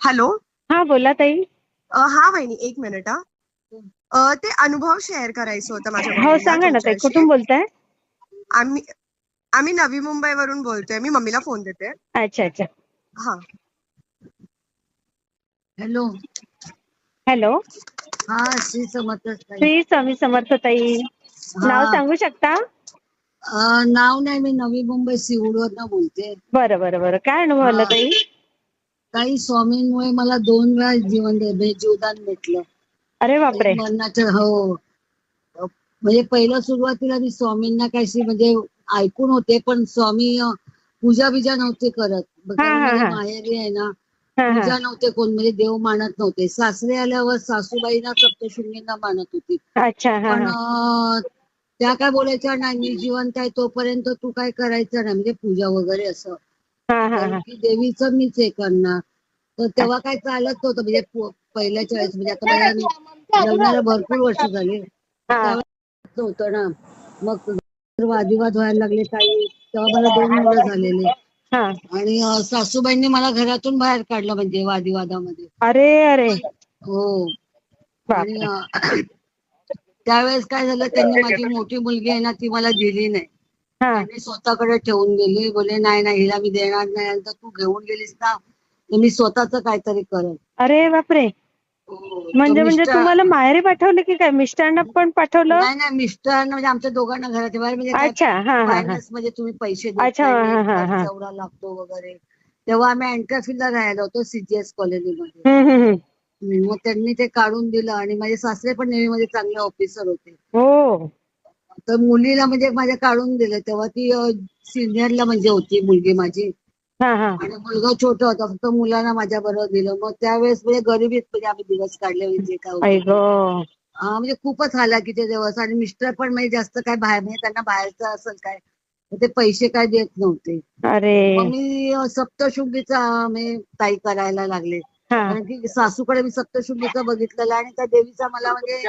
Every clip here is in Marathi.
हॅलो हा बोला ताई. हा वहिनी एक मिनिट हा. अ, ते अनुभव शेअर करायचं होतं माझ्या हो सांगा ना ताई. कुठून बोलताय? आम्ही आम्ही नवी मुंबईवरून बोलतोय. मी मम्मीला फोन देते. अच्छा अच्छा. हा. हॅलो. हॅलो. हा श्री समर्थ ताई. श्री स्वामी समर्थ ताई. नाव. सांगू शकता? अं, नाव नाही मी नवी मुंबई सिवूडवरनं बोलते. बरं बरं बरं. काय अनुभव आला हा. ताई? काही स्वामींमुळे मला दोन वेळा जीवन दे- म्हणजे जीवदान भेटलं. अरे बापरे. हो. म्हणजे पहिलं सुरुवातीला मी स्वामींना काहीशी म्हणजे ऐकून होते पण स्वामी पूजा बिजा नव्हते करत. हा. माहेरी आहे ना पूजा नव्हते कोण म्हणजे देव मानत नव्हते. सासरे आल्यावर सासूबाईंना सप्तशृंगींना मानत होती. पण त्या काय बोलायच्या नाही मी जिवंत आहे तोपर्यंत तू काय करायचं नाही म्हणजे पूजा वगैरे असं. की देवीचं मीच हे करणार. तर तेव्हा काय चालत नव्हतं म्हणजे पु- पहिल्याच्या वेळेस म्हणजे आता माझ्या लग्नाला भरपूर वर्ष झाली. हा. त्यावेळेस नव्हतं ना मग वादिवाद व्हायला लागले काही तेव्हा मला दोन मुलं झालेले. हा. आणि अं, सासूबाईंनी मला घरातून बाहेर काढलं म्हणजे वादिवादामध्ये अरे अरे. हो. आणि बापरे. अं, त्यावेळेस काय झालं त्यांनी माझी मोठी मुलगी आहे ना ती मला दिली नाही. हा. त्यांनी स्वतःकडे ठेवून गेली. बोले नाही नाही हिला मी देणार नाही. जर तू घेऊन गेलीस ना तर मी स्वतःच काहीतरी करेन. अरे बापरे. म्हणजे म्हणजे तुम्हाला माहेरी पाठवलं की काय? मिस्टरांना पण पाठवलं? नाही नाही मिस्टरांना म्हणजे आमच्या दोघांना घराच्या बाहेर म्हणजे हा हा हा. फायनान्समध्ये तुम्ही पैसे हा, हा, हा. एवढा लागतो वगैरे. तेव्हा आम्ही अँटरफिलला राहायला होतो सीजीएस कॉलनीमध्ये. मग त्यांनी ते काढून दिलं आणि माझे सासरे पण नेव्हीमध्ये चांगले ऑफिसर होते. हो. तर मुलीला म्हणजे माझ्या काढून दिलं तेव्हा ती सिनियरला म्हणजे होती मुलगी माझी. हा हा. आणि मुलगा छोटा होता फक्त मुलांना माझ्या बरोबर दिलं. मग त्यावेळेस म्हणजे गरिबीत म्हणजे आम्ही दिवस काढले म्हणजे काय म्हणजे खूपच हालाकीचे दिवस. आणि मिस्टर पण म्हणजे जास्त काय बाहेर म्हणजे त्यांना बाहेरचं असेल काय ते पैसे काय देत नव्हते. अरे. मी सप्तशृंगीचा म्हणजे ताई करायला लागले. कारण की सासूकडे मी सप्तशृंगीचं बघितलेलं आणि त्या देवीचा मला म्हणजे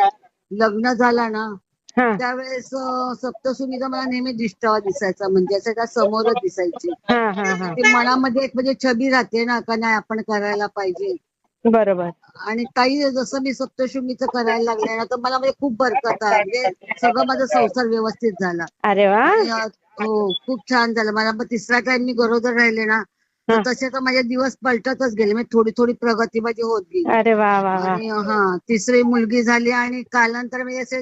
लग्न झाला ना हा. त्यावेळेस अं, सप्तशृंगीचा मला नेहमी दिष्टावा दिसायचा म्हणजे असं त्या समोरच दिसायची. हा हा हा. ते मनामध्ये एक म्हणजे छबी राहते ना का नाही आपण करायला पाहिजे. बरोबर. आणि काही जसं मी सप्तशृंगीचं करायला लागले ना तर मला म्हणजे खूप बरकत आहे. म्हणजे सगळं माझा संसार व्यवस्थित झाला. अरे वा! आणि, अं, हो खूप छान झालं. मला मग तिसरा टाइम मी गरोदर राहिले ना तर हा. तसे तर माझे दिवस पलटतच गेले. म्हणजे थोडी थोडी प्रगती माझी होत गेली. अरे वा वा वा. आणि हा तिसरी मुलगी झाली आणि कालांतर म्हणजे असे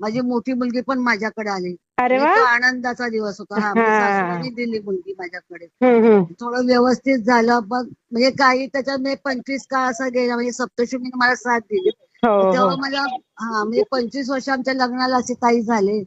माझी मोठी मुलगी पण माझ्याकडे आली. अरे म्हणजे वा. तो आनंदाचा दिवस होता. हा म्हणजे हा. सासूबाईंनी दिली मुलगी माझ्याकडे. हम्म हम्म. थोडं व्यवस्थित झालं. मग म्हणजे काही त्याच्यात म्हणजे पंचवीस काळ असा गेला. म्हणजे सप्तशृंगीने मला साथ दिली. हो हो. तेव्हा मला हा म्हणजे पंचवीस वर्ष आमच्या लग्नाला असे ताई झाले.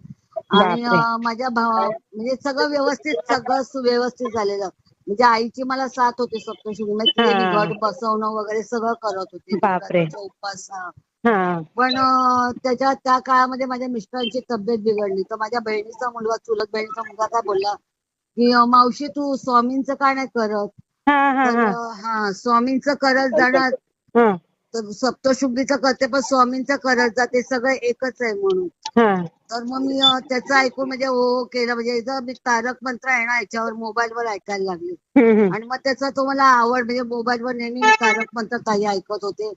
आणि बापरे. अं, माझ्या भावा म्हणजे सगळं व्यवस्थित सगळं सुव्यवस्थित झालेलं. म्हणजे आईची मला साथ होती सप्तशृंगी. म्हणजे तिने हा. बसवणं वगैरे सगळं करत होते. बापरे. उपवास हा. हा. पण अं, त्याच्या त्या काळामध्ये माझ्या मिस्टरांची तब्येत बिघडली. तर माझ्या बहिणीचा मुलगा चुलत बहिणीचा मुलगा काय बोलला की अं, मावशी तू स्वामींचं का नाही करत? हा हा तर हा. अं, हा स्वामींचं करत जाणार. हा. तर सप्तशुद्धीचं करते पण स्वामींचं करत जाते सगळं एकच आहे म्हणून. हा. तर मग मी अं, त्याचं ऐकून म्हणजे हो हो केलं. म्हणजे इथं मी तारक मंत्र आहे ना याच्यावर मोबाईलवर ऐकायला लागले. हम्म हम्म. आणि मग त्याचा तो मला आवड म्हणजे मोबाईलवर नेहमी तारक मंत्र काही ऐकत होते.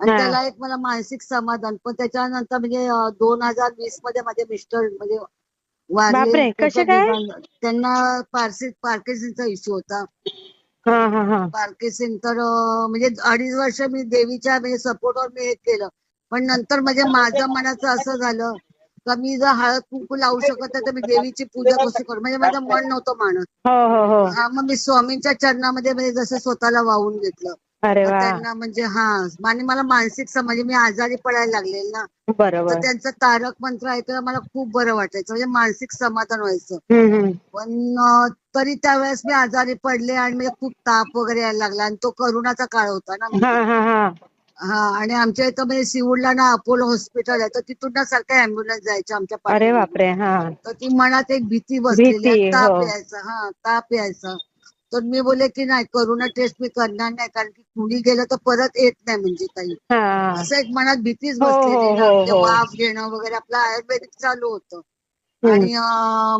आणि. त्याला एक मला मानसिक समाधान पण त्याच्यानंतर म्हणजे दोन हजार वीसमध्ये माझे मिस्टर म्हणजे वारले त्यांना पार्सी पार्किन्सनचा इश्यू होता. हा हा हा. पार्किन्सन तर म्हणजे अडीच वर्ष मी देवीच्या म्हणजे सपोर्टवर मी हे केलं. पण नंतर म्हणजे माझं मनाचं असं झालं का मी जर हळद कुंकू लावू शकत नाही तर मी देवीची पूजा कशी करू? म्हणजे माझं मन नव्हतं मानत. हो हो हो. हा मग मी स्वामींच्या चरणामध्ये म्हणजे जसं स्वतःला वाहून घेतलं. अरे वा. त्यांना म्हणजे हा आणि मला मानसिक सम- म्हणजे मी आजारी पडायला लागले ना तर बरोबर त्यांचं तारक मंत्र ऐकायला मला खूप बरं वाटायचं म्हणजे मानसिक समाधान व्हायचं. हम्म हम्म. पण अं, तरी त्यावेळेस मी आजारी पडले आणि म्हणजे खूप ताप वगैरे यायला लागला आणि तो करोनाचा काळ होता ना. हा हा हा. हा आणि आमच्या इथं म्हणजे सिवूडला ना अपोलो हॉस्पिटल आहे तर तिथून ना सारख्या अँब्युलन्स जायच्या आमच्या अरे पाठीमागे. बापरे हा. तर ती मनात एक भीती बसलेली भीती, ताप हो. यायचा हा ताप यायचा. तर मी बोले की नाही करोना टेस्ट मी करणार नाही कारण की कुणी गेलं तर परत येत नाही म्हणजे काही. असं एक मनात भीतीच हो, बसलेली ना हो, हो. वाफ घेणं वगैरे आपलं आयुर्वेदिक चालू होतं. आणि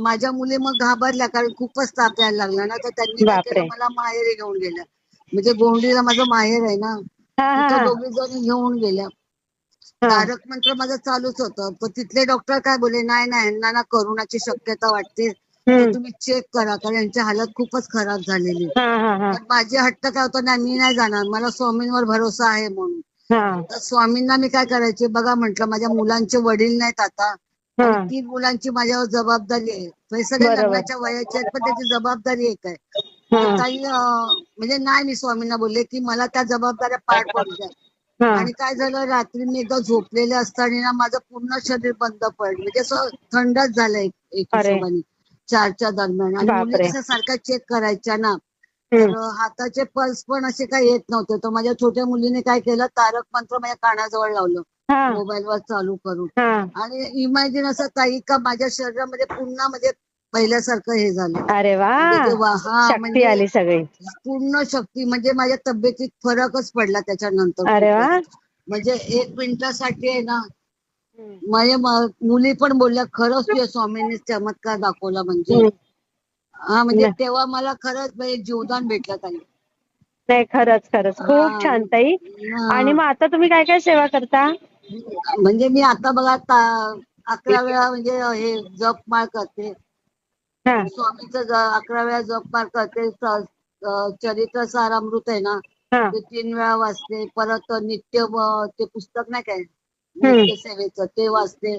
माझ्या मुली मग घाबरल्या कारण खूपच ताप यायला लागला ना तर त्यांनी मला माहेरी घेऊन गेल्या. म्हणजे गोंडीला माझं माहेर आहे ना तिथं दोघी जणी घेऊन गेल्या. तारक मंत्र माझं चालूच होतं. पण तिथले डॉक्टर काय बोलले नाही नाही यांना ना करोनाची शक्यता वाटते. तर. तुम्ही चेक करा कारण यांची हालत खूपच खराब झालेली आहे. हा हा हा. तर माझी हट्ट काय होतं नाही मी नाही जाणार. मला स्वामींवर भरोसा आहे म्हणून. हा. तर स्वामींना मी काय करायचे बघा म्हंटल माझ्या मुलांचे वडील नाहीत आता. आणि तीन मुलांची माझ्यावर जबाबदारी आहे. हे सगळे बरोबर. लग्नाच्या वयाचे आहेत पण त्याची जबाबदारी एक आहे. तर काही अं, म्हणजे नाही मी स्वामींना बोलले की मला त्या जबाबदाऱ्या पार पडू द्या. आणि काय झालं रात्री मी एकदा झोपलेले असताना ना माझं पूर्ण शरीर बंद पडलं. म्हणजे असं थंडच झालं एक एक अरे. हिशोबाने. चारच्या दरम्यान. आणि मुली सारख्या चेक करायच्या ना. तर हाताचे पल्स पण असे काही येत नव्हते. तर माझ्या छोट्या मुलीने काय केलं? तारक मंत्र माझ्या कानाजवळ लावलं. हा. मोबाईलवर चालू करून. आणि इमॅजिन असं ताई का माझ्या शरीरामध्ये पुन्हा म्हणजे पहिल्यासारखं हे झालं. अरे म्हणजे म्हणजे- आली सगळी. पूर्ण शक्ती म्हणजे माझ्या तब्येतीत फरकच पडला त्याच्यानंतर अरे वा. म्हणजे एक मिनिटासाठी आहे ना माझ्या मुली पण बोलल्या खरंच तुझ्या स्वामींनी चमत्कार दाखवला म्हणजे. हा म्हणजे. तेव्हा मला खरंच म्हणजे जीवदान भेटलं ताई. नाही खरंच खरंच. खूप. छान ताई. आणि मग आता तुम्ही काय काय सेवा करता? म्हणजे मी आता बघा अकरा वेळा म्हणजे हे जप माळ करते. स्वामीचं अकरा वेळा जप माळ करते. चरित्र सारामृत आहे ना ते तीन वेळा वाचते. परत नित्य ते पुस्तक नाही काय? सेवेचं ते वाचते.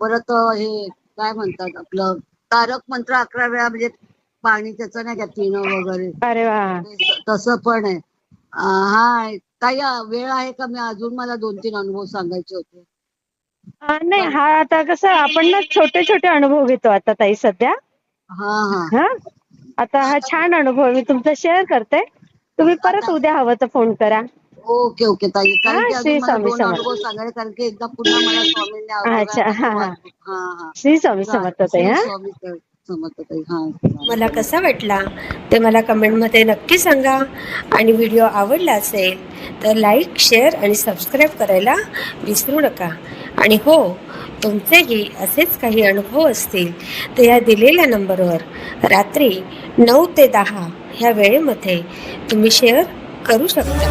परत हे काय म्हणतात आपलं तारक मंत्र अकरा वेळा म्हणजे पाणी त्याचं नाही का पिणं वगैरे. अरे वा. तसं पण आहे. हा काही वेळ आहे का? मी अजून मला दोन तीन अनुभव सांगायचे होते. नाही हा आता कसं आपण ना छोटे छोटे अनुभव घेतो आता ताई सध्या. हा हा. हा? आता हा छान अनुभव. मी तुमचा शेअर करते. तुम्ही परत उद्या हवं तर फोन करा. ओके ओके ताई. कारण हा, की श्री अजून मला स्वामी दोन समर्थ. अनुभव सांगायचे कारण की एकदा पुन्हा मला स्वामींनी अच्छा, हा, हा. हा हा. श्री स्वामी समर्थ ताई हा? स्वामी समर्थ ताई हा. मला कसा वाटला? ते मला कमेंटमध्ये नक्की सांगा. आणि व्हिडिओ आवडला असेल तर लाईक शेअर आणि सबस्क्राईब करायला विसरू नका. आणि हो तुमचेही असेच काही अनुभव असतील तर या दिलेल्या नंबरवर रात्री नऊ ते दहा ह्या वेळेमध्ये तुम्ही शेअर करू शकता.